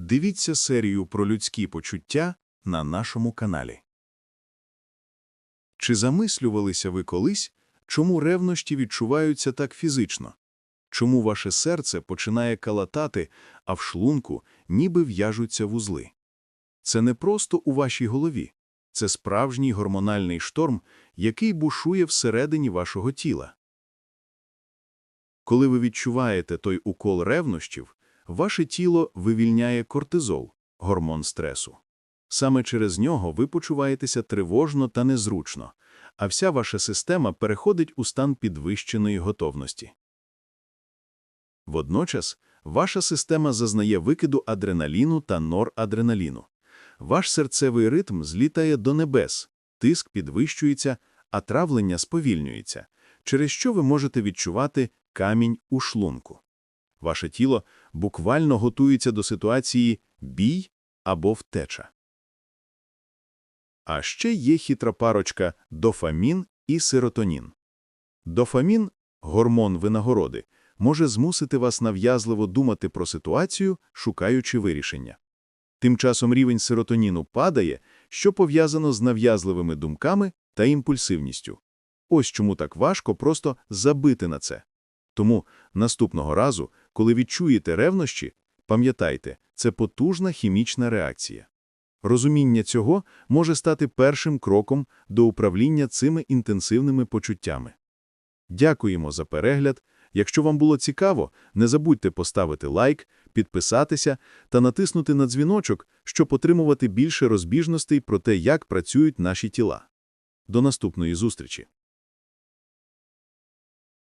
Дивіться серію про людські почуття на нашому каналі. Чи замислювалися ви колись, чому ревнощі відчуваються так фізично? Чому ваше серце починає калатати, а в шлунку ніби в'яжуться вузли? Це не просто у вашій голові. Це справжній гормональний шторм, який бушує всередині вашого тіла. Коли ви відчуваєте той укол ревнощів, ваше тіло вивільняє кортизол, гормон стресу. Саме через нього ви почуваєтеся тривожно та незручно, а вся ваша система переходить у стан підвищеної готовності. Водночас, ваша система зазнає викиду адреналіну та норадреналіну. Ваш серцевий ритм злітає до небес, тиск підвищується, а травлення сповільнюється, через що ви можете відчувати камінь у шлунку. Ваше тіло буквально готується до ситуації бій або втеча. А ще є хитра парочка дофамін і серотонін. Дофамін – гормон винагороди, може змусити вас нав'язливо думати про ситуацію, шукаючи вирішення. Тим часом рівень серотоніну падає, що пов'язано з нав'язливими думками та імпульсивністю. Ось чому так важко просто забити на це. Тому наступного разу, коли відчуєте ревнощі, пам'ятайте, це потужна хімічна реакція. Розуміння цього може стати першим кроком до управління цими інтенсивними почуттями. Дякуємо за перегляд. Якщо вам було цікаво, не забудьте поставити лайк, підписатися та натиснути на дзвіночок, щоб отримувати більше розбіжностей про те, як працюють наші тіла. До наступної зустрічі!